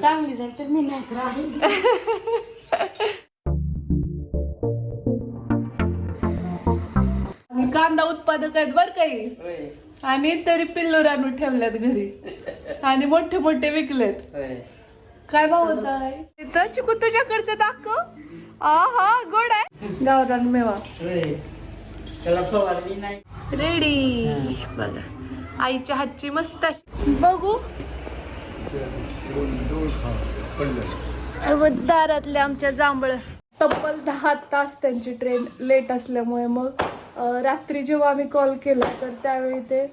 चांगली झाली तर मी नाही तर आहे. आणि कांदा उत्पादक आहेत बर काही आणि तरी पिल्लू आणून ठेवल्यात घरी. आणि मोठे मोठे विकलेत. काय भाव होत आहे इथं चिकू तुझ्याकडचं दाखव. आ हा गोड आहे. गावरान मेवा. रेडी बघा. आईच्या हातची मस्त अशी. बघू. दारातले आमच्या जांभळ. तब्बल दहा तास त्यांची ट्रेन लेट असल्यामुळे मग रात्री जेव्हा आम्ही कॉल केला तर त्यावेळी ते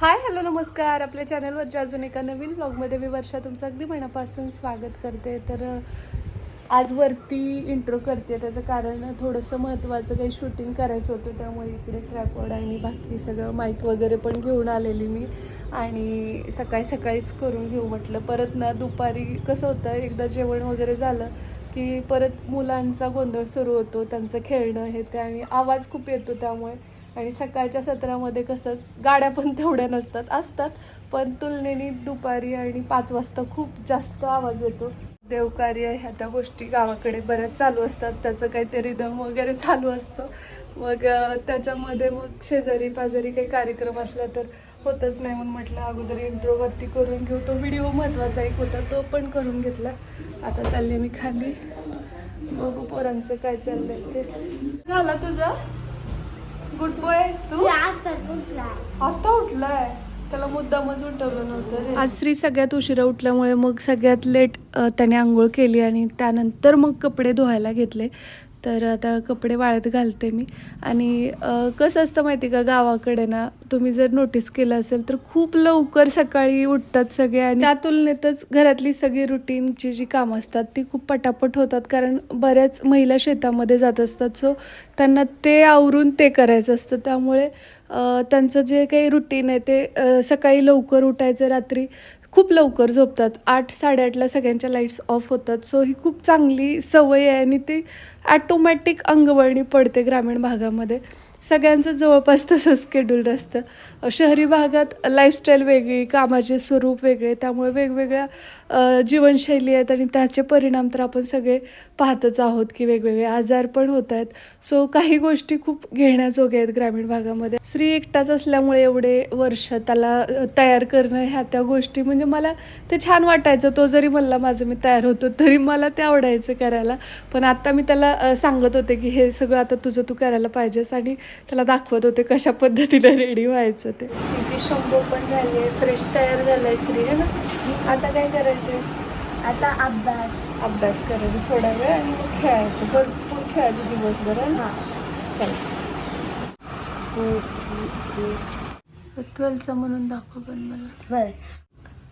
हाय हॅलो नमस्कार. आपल्या चॅनलवरच्या अजून एका नवीन ब्लॉगमध्ये मी वर्षा. तुमचं अगदी मनापासून स्वागत करते. तर आज वरती इंट्रो करते. त्याचं कारण थोडंसं महत्त्वाचं काही शूटिंग करायचं होतं त्यामुळे इकडे ट्रॅपॉड आणि बाकी सगळं माईक वगैरे पण घेऊन आलेली मी. आणि सकाळी सकाळीच करून घेऊ म्हटलं. परत ना दुपारी कसं होतं एकदा जेवण वगैरे झालं की परत मुलांचा गोंधळ सुरू होतो त्यांचं खेळणं हे ते आणि आवाज खूप येतो त्यामुळे. आणि सकाळच्या सत्रामध्ये कसं गाड्या पण तेवढ्या नसतात असतात. पण तुलनेने दुपारी आणि पाच वाजता खूप जास्त आवाज येतो. देवकार्य ह्या त्या गोष्टी गावाकडे बऱ्याच चालू असतात. त्याचं काहीतरी दम वगैरे चालू असतं. मग त्याच्यामध्ये मग शेजारी पाजारी काही कार्यक्रम असला तर होतच नाही म्हणून म्हटलं अगोदर इंट्रोवरती करून घेऊ. तो व्हिडिओ महत्त्वाचा एक होता तो पण करून घेतला. आता चालले मी खाली. बघू पोरांचं काय चाललंय ते. झाला तुझा? गुड बॉय आहेस तू? आता उठलाय? त्याला मुद्दामच उठवलं नव्हतं रे. आज श्री सगळ्यात उशिरा उठल्यामुळे मग सगळ्यात लेट त्याने आंघोळ केली आणि त्यानंतर मग कपडे धुवायला घेतले तर आता कपडे वाळत घालते मी. आणि कसं असतं माहिती का गावाकडे ना तुम्ही जर नोटीस केलं असेल तर खूप लवकर सकाळी उठतात सगळे आणि त्या तुलनेतच घरातली सगळी रुटीनची जी कामं असतात ती खूप पटापट होतात. कारण बऱ्याच महिला शेतामध्ये जात असतात. सो त्यांना ते आवरून ते करायचं असतं. त्यामुळे त्यांचं जे काही रुटीन आहे ते सकाळी लवकर उठायचं रात्री खूप लवकर झोपतात. आठ साडेआठला सगळ्यांच्या लाईट्स ऑफ होतात. सो ही खूप चांगली सवय आहे आणि ती ॲटोमॅटिक अंगवळणी पडते ग्रामीण भागामध्ये. सगळ्यांचं जवळपास तसं स्केड्युल्ड असतं. शहरी भागात लाईफस्टाईल वेगळी कामाचे स्वरूप वेगळे त्यामुळे वेगवेगळ्या जीवनशैली आहेत आणि त्याचे परिणाम तर आपण सगळे पाहतच आहोत की वेगवेगळे आजार पण होत आहेत. सो काही गोष्टी खूप घेण्याजोग्या आहेत ग्रामीण भागामध्ये. स्त्री एकटाच असल्यामुळे एवढे वर्ष त्याला तयार करणं ह्या त्या गोष्टी म्हणजे मला ते छान वाटायचं. तो जरी म्हणला माझं मी तयार होतो तरी मला ते आवडायचं करायला. पण आता मी त्याला सांगत होते की हे सगळं आता तुझं तू करायला पाहिजेस आणि त्याला दाखवत होते कशा पद्धतीने रेडी व्हायचं ते. श्रीची शंभू पण झाली आहे फ्रेश तयार झालाय श्री है ना? आता काय करायचं आता अभ्यास. अभ्यास करायचा थोडा वेळ आणि मग खेळायचं. भरपूर खेळायचं दिवसभर हां चल. ट्वेल्थचं म्हणून दाखव पण मला. Twelfth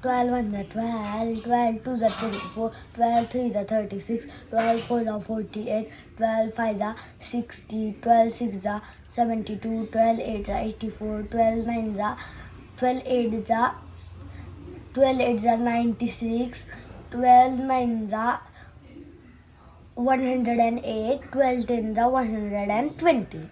12 1 is 12, 12 2 is 24, 12 3 is 36, 12 4 is 48, 12 5 is 60, 12 6 is 72, 12 8 is 84, 12 9 is 12 8 is जा वन हंड्रेड 96, 12 9 is 108, 12 10 is 120.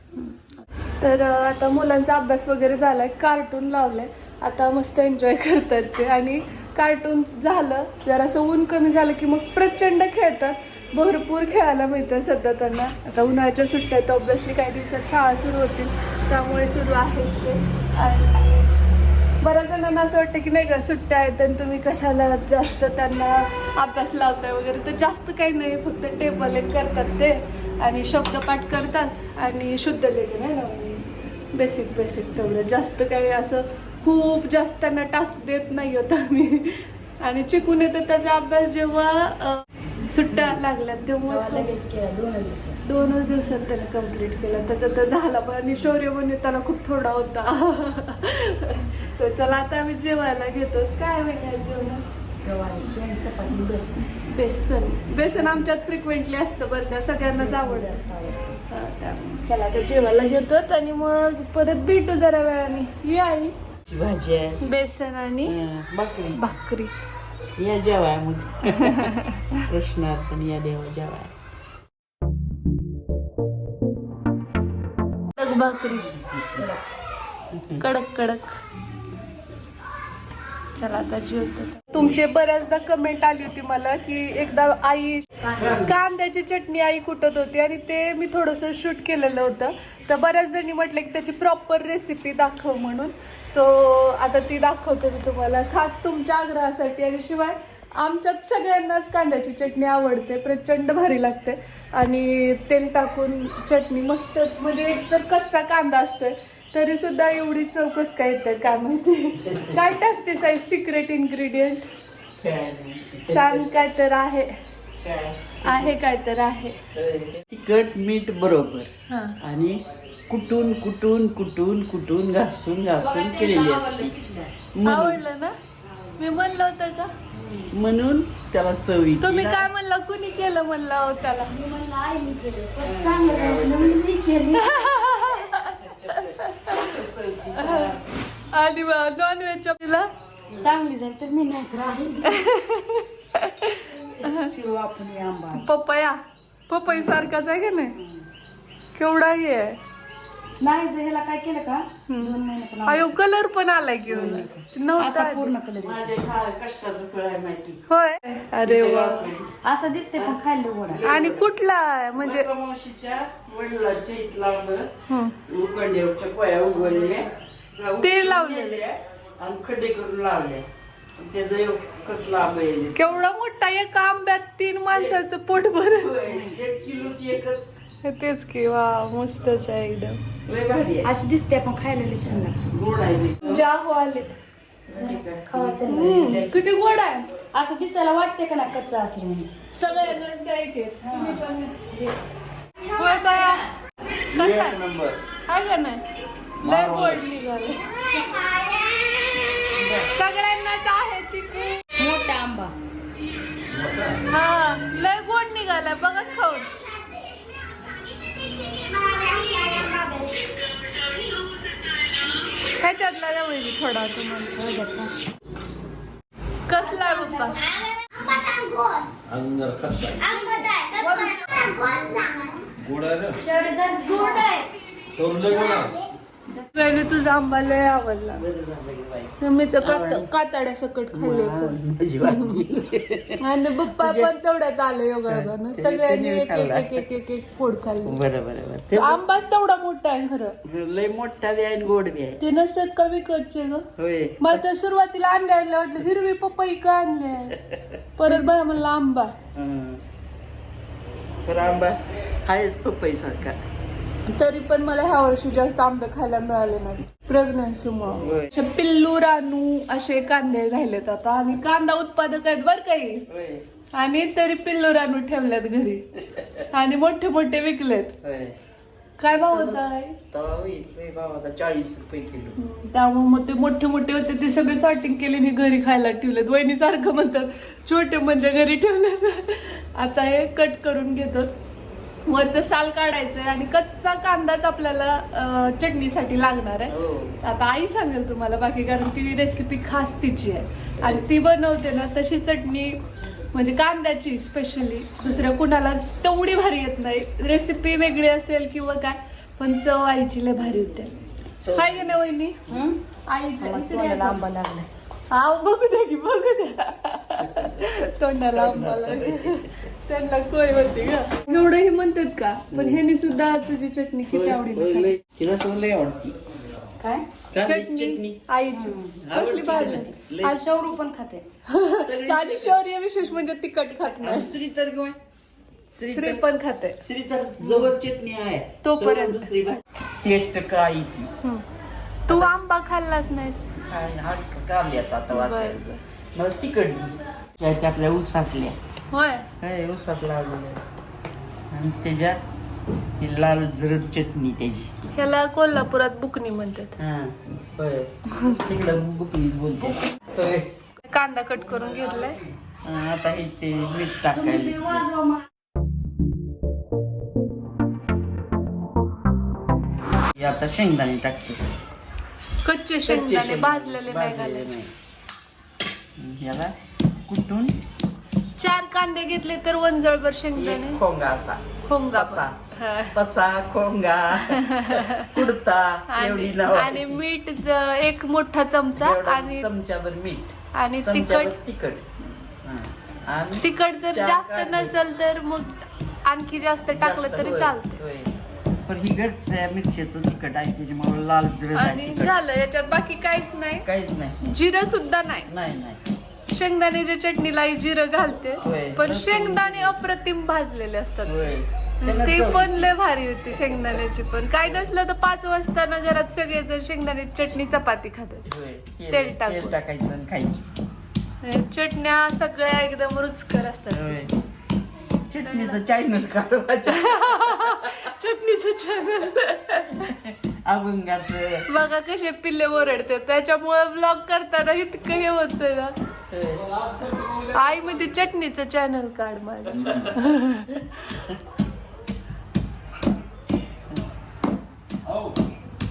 तर आता मुलांचा अभ्यास वगैरे झाला आहे कार्टून लावलं आहे आता मस्त एन्जॉय करतात ते. आणि कार्टून झालं जरासं ऊन कमी झालं की मग प्रचंड खेळतात. भरपूर खेळायला मिळतं सध्या त्यांना. आता उन्हाळ्याच्या सुट्ट्या तर ऑब्व्हियसली काही दिवसात शाळा सुरू होतील. त्यामुळे सुरू आहेच ते. आणि बऱ्याच जणांना असं वाटतं की नाही का सुट्ट्या आहेत आणि तुम्ही कशाला जास्त त्यांना अभ्यास लावताय वगैरे. तर जास्त काही नाही फक्त टेबल एक करतात ते आणि शब्दपाठ करतात आणि शुद्ध लेखन आहे ना. बेसिक बेसिक तेवढं. जास्त काही असं खूप जास्त त्यांना टास्क देत नाही होत आम्ही. आणि चिकून येतं त्याचा अभ्यास जेव्हा सुट्ट्या लागल्या तेव्हा दोनच दिवसात. त्याने कंप्लीट केलं. त्याचा तर झाला पण आणि शौर्य म्हणजे त्याला खूप थोडा होता. तर चला आता आम्ही जेवायला घेतो. काय वेगळ्या जेवणात? चपाती बेसन. बेसन. बेसन आमच्यात फ्रिक्वेंटली असतं बरं का सगळ्यांनाच आवडतं. हा, त्यामुळे. चला आता जेवायला घेतो आणि मग परत भेटू जरा वेळाने. ये आई. भाजी आहे बेसन आणि भाकरी भाकरी या जेवाय मग कृष्णार्पण या देवा जेवाय कडक भाकरी कडक कडक चला आता जेवतो. तुमचे बऱ्याचदा कमेंट आली होती मला की एकदा आई कांद्याची चटणी आई कुटत होती आणि ते मी थोडस शूट केलेलं होतं. तर बऱ्याच जणी म्हटलं की त्याची प्रॉपर रेसिपी दाखव म्हणून. सो आता ती दाखवते मी तुम्हाला. खास तुमच्या आग्रहासाठी आणि शिवाय आमच्यात सगळ्यांनाच कांद्याची चटणी आवडते. प्रचंड भारी लागते. आणि तेल टाकून चटणी मस्तच म्हणजे एक तर कच्चा कांदा असतोय तरी सुद्धा एवढी चौकस काय येते काय माहिती. काय टाकते साई? Secret ingredient. सांग काय तर आहे. आहे काय तर आहे. तिखट मीठ बरोबर. हा. आणि कुटून कुटून कुटून कुटून घासून घासून केलेली असते. म्हणून. आवडलं ना? मी म्हणलं होतं का? म्हणून त्याला चवी तुम्ही काय म्हणलं? कुणी केलं म्हणलं हो त्याला? मी म्हणलं आईने केलं. पण चांगलं झालं म्हणून मी केली. आणि नॉन व्हेजच्या तिला चांगली झाली तर मी नाही तर आहे. पपया. पपई सारखाच आहे का नाही? केवढा हे आहे. नाही जर ह्याला काय केलं का? दोन महिने पण अयो कलर पण आलाय घेऊन नव्हता असा पूर्ण कलर माझ्या खा- कष्टाचं फळ आहे माहिती. होय. अरे वा. असं दिसते पण खायला गोडा आणि कुठला आहे? म्हणजे माझ्या मावशीच्या वडिलांच्या इथं लावलं हं. उकंडेवरच्या कोया उगवलेल्या. ते लावले. आणि खड्डे करून लावले. त्याचं कसला केवढा मोठा एक आंब्यात तीन माणसाचं पोट भरून एक किलो ती एकच. तेच की वा मस्तच आहे एकदम. लय भारी आहे. अशी दिसते पण खायला लई छान लागते गोड आहे ते. जागो आले खावा त्याला. हम्म, किती गोड आहे. असं दिसायला वाटते का ना कच्चा असलं म्हणून? सगळ्यांना द्यायचे तुम्ही पण घ्या. होय बाया कसं आहे? नंबर. आहे का नाही? लय गोड निघाले. सगळ्यांनाच आहे चिकू मोठा आंबा. हा लय गोड निघालाय बघा खाऊन. ह्याच्यातला द्या थोडा तुम्हाला कसला आहे पप्पा. गोड आहे पहिले तुझा आंबा लय आवडला. मी तर कात- कातड्या सकट खाल्ले. आणि पप्पा पण तेवढ्यात आले योगा योगानं ते- सगळ्यांनी एक एक. एक एक एक एक फोड खाल्ले. बरं बरं बरं. ते आंबाच तेवढा मोठा आहे खरं. लय मोठा बी आहे गोड बी आहे. ते नसतात का विकतचे ग? मला तर सुरुवातीला अंडे आणले वाटलं हिरवी पपई का आणले परत बाय म्हणला आंबा. हं. आंबा आहेच पपई सारखा तरी पण मला ह्या वर्षी जास्त आंबे खायला मिळाले नाही प्रेग्नन्सीमुळे. असे पिल्लू रानू असे कांदे राहिलेत आता. आणि कांदा उत्पादक आहेत बर काही आणि तरी पिल्लू रानू ठेवल्यात घरी. आणि मोठे मोठे विकलेत. काय भाव होता? चाळीस रुपये किलो. त्यामुळे मग ते मोठे मोठे होते ते सगळे सॉर्टिंग केले आणि घरी खायला ठेवलेत. वहिनी सारखं म्हणतात छोटे म्हणजे घरी ठेवलेत. आता हे कट करून घेतो वरचं साल काढायचंय आणि कच्चा कांदाच आपल्याला चटणीसाठी लागणार आहे. हो. आता आई सांगेल तुम्हाला बाकी कारण ती रेसिपी खास तिची आहे. आणि ती बनवते ना तशी चटणी म्हणजे कांद्याची स्पेशली दुसऱ्या कुणाला तेवढी भारी येत नाही. रेसिपी वेगळी असेल किंवा काय पण चव आईची लय भारी होते. हाय नाही वहिनी आईची हा बघू द्या की बघू द्या. तोंडाला. त्यांना कोय होती का एवढं हे म्हणतात का? पण ह्यानी सुद्धा तुझी चटणी किती. लय- तिला लय आवडती. काय? चटणी. आईची. कसली. लय. आज शौरू पण खाते. आणि शौर्य विशेष म्हणजे तिखट खात नाही. श्री तर काय श्री पण खाते. श्री तर जवळ चटणी आहे. तोपर्यंत. दुसरी टेस्ट काय ती आंबा खाल्लाच नाहीस. काय हा कांद्याचा मला तिकडली. त्यात आपल्या ऊसातल्या. होय? काय ऊसात लावलेल्या आणि त्याच्यात ही लाल जरद चटणी त्याची. ह्याला कोल्हापुरात बुकनी म्हणतात. हा होय. तिकडं बुकनीच बोलते कांदा कट करून घेतलाय. आता हे ते मीठ टाकायला. हे आता शेंगदाणे टाकते. कच्चे शेंगदाणे भाजलेले नाही भाजलेले घालायचे. नाही. याला कुटून चार कांदे घेतले तर वंजळभर शेंगदाणे. एक खोंगा असा. खोंगा असा. पसा खोंगा कुडता एवढी आणि आणि मीठ ज- एक मोठा चमचा आणि चमच्याभर मीठ. आणि चमच्याभर तिखट. तिखट. हा. आणि तिखट जर चार जास्त कांदे. नसेल तर मग आणखी जास्त टाकलं जास्त तरी होय, चालतं होय. पण ही घरच्या मिरच्याचं तिखट आहे त्याच्यामुळे लाल जर आणि झालं याच्यात बाकी काहीच नाही. काहीच नाही. जिरं सुद्धा नाही. नाही नाही. शेंगदाण्याच्या चटणीला जिरं घालते. पण शेंगदाणे अप्रतिम भाजलेले असतात. होय. त्यानं ती चव पण लय भारी होती शेंगदाण्याची पण. काय नसलं तर पाच वाजता ना घरात सगळेजण शेंगदाण्याची चटणी चपाती खातात. होय. तेल तेल टाकून. तेल टाकायचं आणि खायची. चटण्या सगळ्या एकदम रुचकर असतात होय. चटणीचं चॅनल काढवायचं चटणीचं चॅनल अभंगाचं. बघा कसे पिल्ले ओरडते त्याच्यामुळे ब्लॉग करताना इतकं हे होतं ना. आई मध्ये चटणीचं चॅनल काढ माझं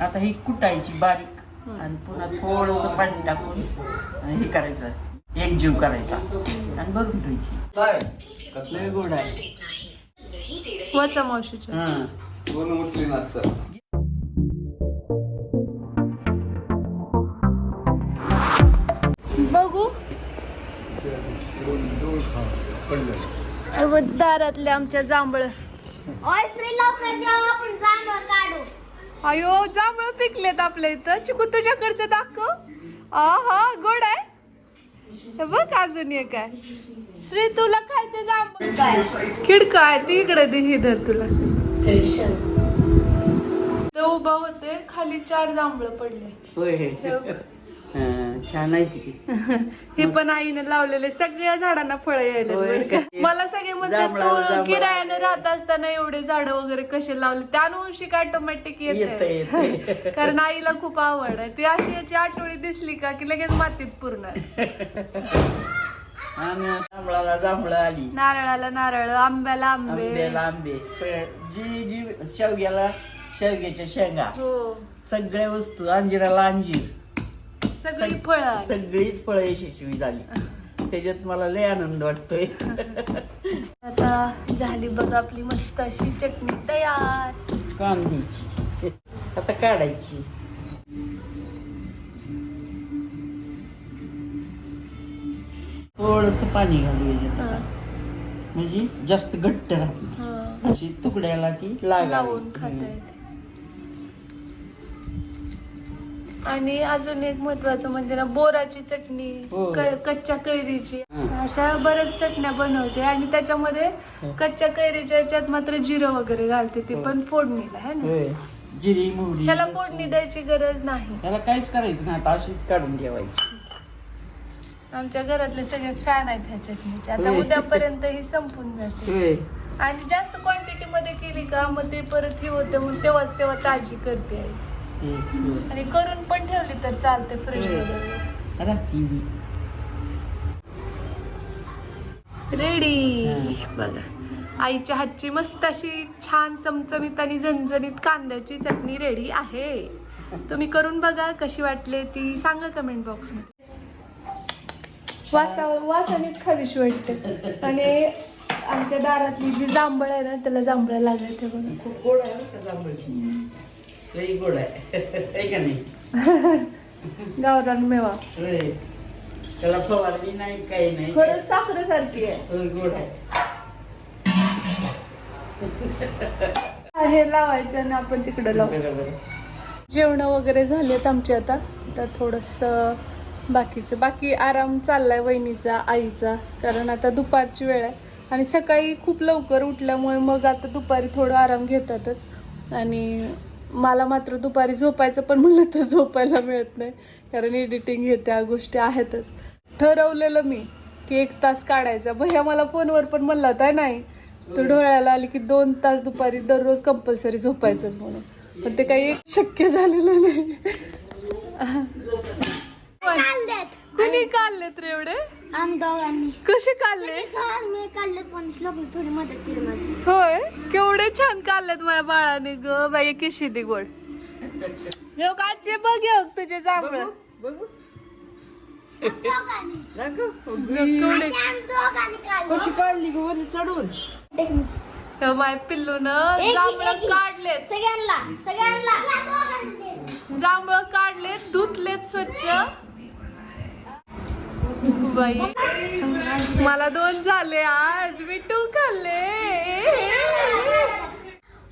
आता ही कुटायची बारीक आणि पुन्हा थोडस पाणी टाकून आणि हे करायचं. एक जीव करायचा. आणि बघून ठेवायची. लय गोड आहे. वाचा मावशीच्या हा. दोन उचलीनात सर बघू. दारातले आमच्या जांभळ. ओय श्री लवकर जेव्हा आपण जांभळ काढू. अयो जांभळ पिकलेत आपल्या इथं. चिकू तुझ्याकडचं दाखव. आ हा गोड आहे. हे बघ अजून एक आहे. श्री तुला खायचं जांभळ खिडक आहे ती इकडे दे ही धर तुला. ते उभा होते खाली चार जांभळ पडले. होय हा, छान आहे ती. हे पण आईने लावलेले सगळ्या झाडांना फळं यायला. मला सगळे जांभळावर तू. किरायाने राहत असताना एवढे झाड वगैरे कसे लावले? त्यानुवंशिक ऑटोमॅटिक येतं. कारण आईला खूप आवड आहे. ती अशी याची आठवडी दिसली का की लगेच मातीत पूर्ण आणि जांभळाला जांभळं आली. नारळाला नारळ आंब्याला आंबे. आंब्याला आंबे. स- जी जी शेवग्याला शेवग्याच्या शेंगा. हो. सगळ्या वस्तू अंजिराला अंजीर. सगळी सग- फळं सगळीच फळं यशस्वी झाली. त्याच्यात मला लय आनंद वाटतोय. आता झाली बघ आपली मस्त अशी चटणी तयार. कांद्याची. आता काढायची. थोडस पाणी घालू याच्यात. हा, म्हणजे जास्त घट्ट राहत नाही. हा. अशी तुकड्याला ती. लावून खाता येते आणि अजून एक महत्वाचं म्हणजे ना बोराची चटणी हो. क- कच्च्या कैरीची. हं. अशा बऱ्याच चटण्या बनवते. आणि त्याच्यामध्ये कच्च्या कैरीच्या याच्यात मात्र जिरं वगैरे घालते ती पण फोडणीला आहे ना? होय. जिरी मोहरी त्याला लसूण. फोडणी द्यायची गरज नाही. त्याला काहीच करायचं नाही. आता अशीच काढून ठेवायची. आमच्या घरातले सगळे फॅन आहेत ह्या चटणीचे आता होय. उद्यापर्यंत ही संपून जाते होय आणि जास्त क्वांटिटी मध्ये केली का मग ते परत हे होते मग तेव्हाच तेव्हा ताजी करते आई. आणि करून पण ठेवली तर चालते होय. राहती बी. रेडी हं. बघा आईच्या हातची मस्त अशी छान चमचमीत आणि झणझणीत कांद्याची चटणी रेडी आहे तुम्ही करून बघा कशी वाटली ती सांगा कमेंट बॉक्समध्ये वासा वासानेच खावीशी वाटते. आणि आमच्या दारातली जी जांभळ आहे ना त्याला जांभळ लागायचं बघा. खूप गोड आहे बरं का जांभळी? लई गोड आहे. आहे का नाही? गावरान मेवा. होय. त्याला फवारणी नाही काही नाही. खरंच साखरेसारखी आहे. होय, गोड आहे. हे लावायचं आणि आपण तिकडे लावू. बरोबर जेवण वगैरे झालेत आमचे आता. तर थोडंसं बाकीचं. बाकी आराम चाललाय वहिनीचा आईचा कारण आता दुपारची वेळ आहे. आणि सकाळी खूप लवकर उठल्यामुळे मग आता दुपारी थोडं आराम घेतातच. आणि मला मात्र दुपारी झोपायचं पण म्हणलं तर झोपायला मिळत नाही कारण एडिटिंग हे त्या गोष्टी आहेतच. ठरवलेलं मी की एक तास काढायचा. भैया मला फोनवर पण म्हणला होता नाही. तू डोळ्याला आली की दोन तास दुपारी दररोज कंपल्सरी झोपायचंच म्हणून. पण ते काही एक शक्य झालेलं नाही. कुणी काढलेत रे एवढे? आम्ही दोघांनी. कसे काढले? सहज मी काढलेत पण श्लोकने थोडी मदत केली माझी. होय? केवढे छान काढलेत माझ्या बाळाने ग बाई किशी दी गोड. योग आजचे बघ योग तुझे जांभळ. बघू दोघांनी. दाखव. केवढे आम्ही दोघांनी काढले. कशी काढली ग वर चढून? हे माय पिल्लून एक- जांभळं काढलेत. सगळ्यांना सगळ्यांना. जांभळं काढलेत धुतलेत स्वच्छ. बाई. मला दोन झाले आज मी टू खाल्ले.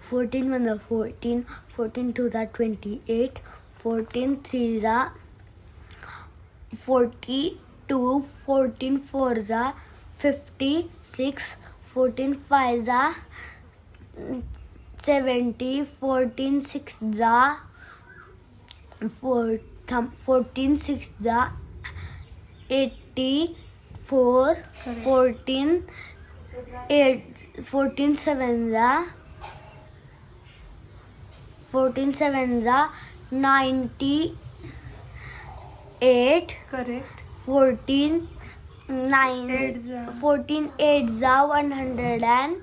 फोर्टीन वन जा फोर्टीन फोर्टीन टू झा ट्वेंटी एट फोर्टीन थ्री झा फोर्टी टू फोर्टीन फोर झा फिफ्टी सिक्स फोर्टीन फाय झा सेवन्टी फोर्टीन सिक्स झा फोर थम फोर्टीन सिक्स जा eighty four fourteen eight fourteen seven जा फोर्टीन सेवन जा ninety eight correct fourteen nine. Fourteen eight जा one hundred and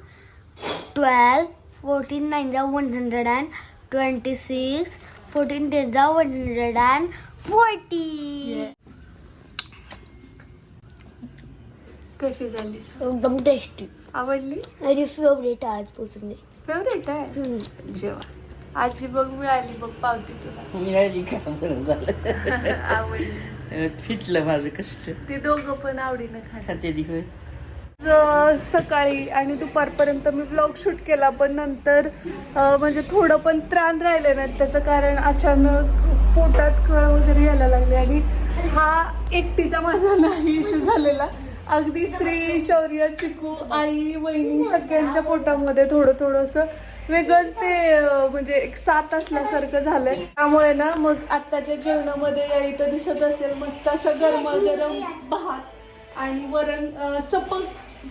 twelve fourteen nine जा one hundred and twenty six fourteen ten जा one hundred and forty कशी झाली एकदम tasty आवडली? माझी फेवरेट आजपासून फेवरेट आहे? जेव्हा आजी बघ मिळाली बघ पावती तुला. मिळाली का? बरं झालं. आवडली. फिटलं माझं कष्ट. ते दोघं पण आवडीनं खात खाते दी होय सकाळी आणि दुपारपर्यंत मी ब्लॉग शूट केला पण नंतर अं, म्हणजे थोडं पण त्राण राहिले नाही. त्याचं कारण अचानक पोटात कळ वगैरे यायला लागले आणि हा एकटीचा माझा नाही इश्यू झालेला. अगदी स्त्री शौर्य चिकू आई वहिनी सगळ्यांच्या पोटामध्ये थोडं थोडंसं वेगळंच ते म्हणजे एक साथ असल्यासारखं झालंय. त्यामुळे ना मग आत्ताच्या जेवणामध्ये या इथं दिसत असेल मस्त असं गरमागरम भात आणि वरण सपक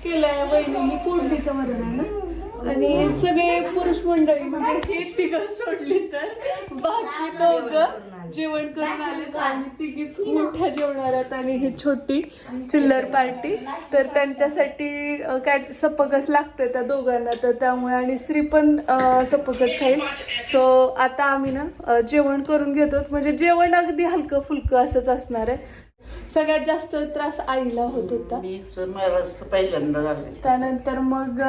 केलंय वहिनी फोडणीचं वरण आहे ना. आणि सगळे पुरुष मंडळी म्हणजे हे तिघं सोडली तर. बाकी दोघं जेवण करून आलेत आणि तिघीच मोठ्या जेवणार आहेत आणि ही छोटी चिल्लर पार्टी. तर त्यांच्यासाठी काय सपकच लागतं त्या दोघांना तर त्यामुळे आणि स्त्री पण सपकच खाईल. सो आता आम्ही ना जेवण करून घेतो. म्हणजे जेवण अगदी हलकं फुलकं असंच असणार आहे. सगळ्यात जास्त त्रास आईला होत होता. पहिल्यांदा झालं. त्यानंतर मग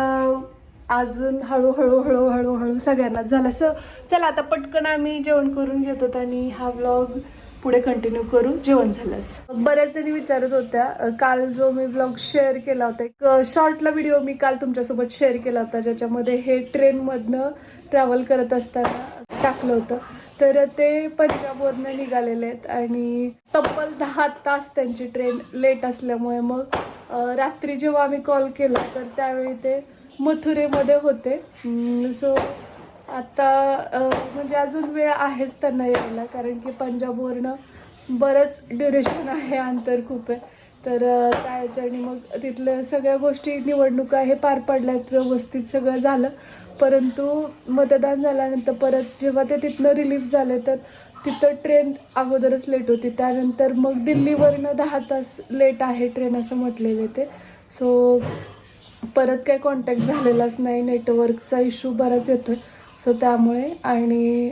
अजून हळूहळू हळूहळू हळू सगळ्यांनाच झालं. सो चला आता पटकन आम्ही जेवण करून घेतो आणि हा व्लॉग पुढे कंटिन्यू करू. जेवण झालंस बऱ्याच जणी विचारत होत्या काल जो मी ब्लॉग शेअर केला होता एक शॉर्टला व्हिडिओ मी काल तुमच्यासोबत शेअर केला होता ज्याच्यामध्ये हे ट्रेनमधनं ट्रॅव्हल करत असताना टाकलं होतं. तर ते पंजाबवरनं निघालेले आहेत आणि तब्बल दहा तास त्यांची ट्रेन लेट असल्यामुळे मग रात्री जेव्हा आम्ही कॉल केला तर त्यावेळी ते मथुरेमध्ये होते. सो आता म्हणजे अजून वेळ आहेच त्यांना यायला कारण की पंजाबवरनं बरंच ड्युरेशन आहे अंतर खूप आहे. तर त्या ह्याच्याने मग तिथल्या सगळ्या गोष्टी निवडणुका हे पार पडल्यात व्यवस्थित सगळं झालं. परंतु मतदान झाल्यानंतर परत जेव्हा ते तिथनं रिलीफ झाले तर तिथं ट्रेन अगोदरच लेट होती. त्यानंतर मग दिल्लीवरनं दहा तास लेट आहे ट्रेन असं म्हटलेले ते. सो परत काही कॉन्टॅक्ट झालेलाच नाही नेटवर्कचा इश्यू बराच येतोय. सो त्यामुळे आणि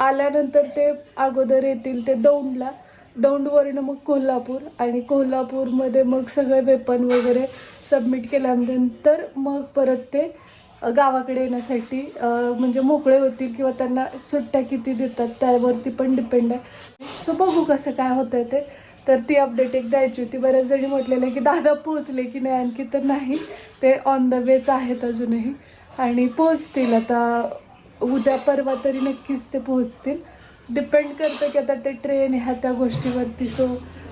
आल्यानंतर ते अगोदर येतील ते दौंडला. दौंडवरनं मग कोल्हापूर आणि कोल्हापूरमध्ये मग सगळे वेपन वगैरे सबमिट केल्यानंतर मग परत ते गावाकडे येण्यासाठी म्हणजे मोकळे होतील किंवा त्यांना सुट्ट्या किती देतात त्यावरती पण डिपेंड आहे. सो बघू कसं काय होतं ते. तर ती अपडेट एक द्यायची होती. बऱ्याच जणी म्हटलेलं की दादा पोहोचले की नाही? आणखी तर नाही. ते ऑन द वेच आहेत अजूनही. आणि पोहोचतील. आता उद्या परवा तरी नक्कीच ते पोहोचतील. डिपेंड करतं की आता ते ट्रेन ह्या त्या गोष्टीवरती. सो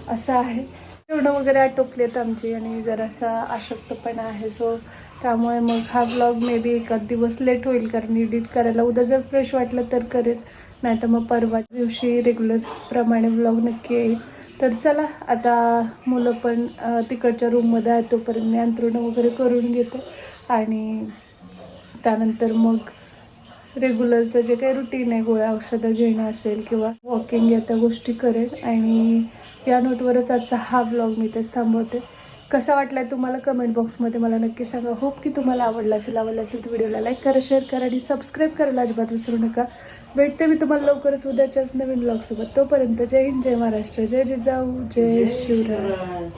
असं आहे. जेवणं वगैरे आटोपलेत आमची आणि जरासा अशक्तपणा आहे. सो त्यामुळे मग हा ब्लॉग मे बी एखाद दिवस लेट होईल कारण एडिट करायला. उद्या जर फ्रेश वाटलं तर करेल. नाही तर मग परवा दिवशी रेग्युलर प्रमाणे ब्लॉग नक्की येईल. तर चला आता मुलं पण तिकडच्या रूममध्ये आहे तोपर्यंत मी अंतरुणं वगैरे करून घेते. आणि त्यानंतर मग रेग्युलरचं जे काही रुटीन आहे गोळ्या औषधं घेणं असेल किंवा वॉकिंग या त्या गोष्टी करेल आणि या नोटवरच आजचा हा ब्लॉग मी तेच थांबवते. कसा वाटला तुम्हाला कमेंट बॉक्समध्ये मला नक्की सांगा. होप की तुम्हाला आवडला असेल आवडला असेल तर व्हिडिओला लाईक करा शेअर करा आणि सबस्क्राईब करायला अजिबात विसरू नका. भेटते मी तुम्हाला लवकरच उद्याच्याच नवीन ब्लॉगसोबत तोपर्यंत जय हिंद जय महाराष्ट्र जय जिजाऊ जय शिवराय.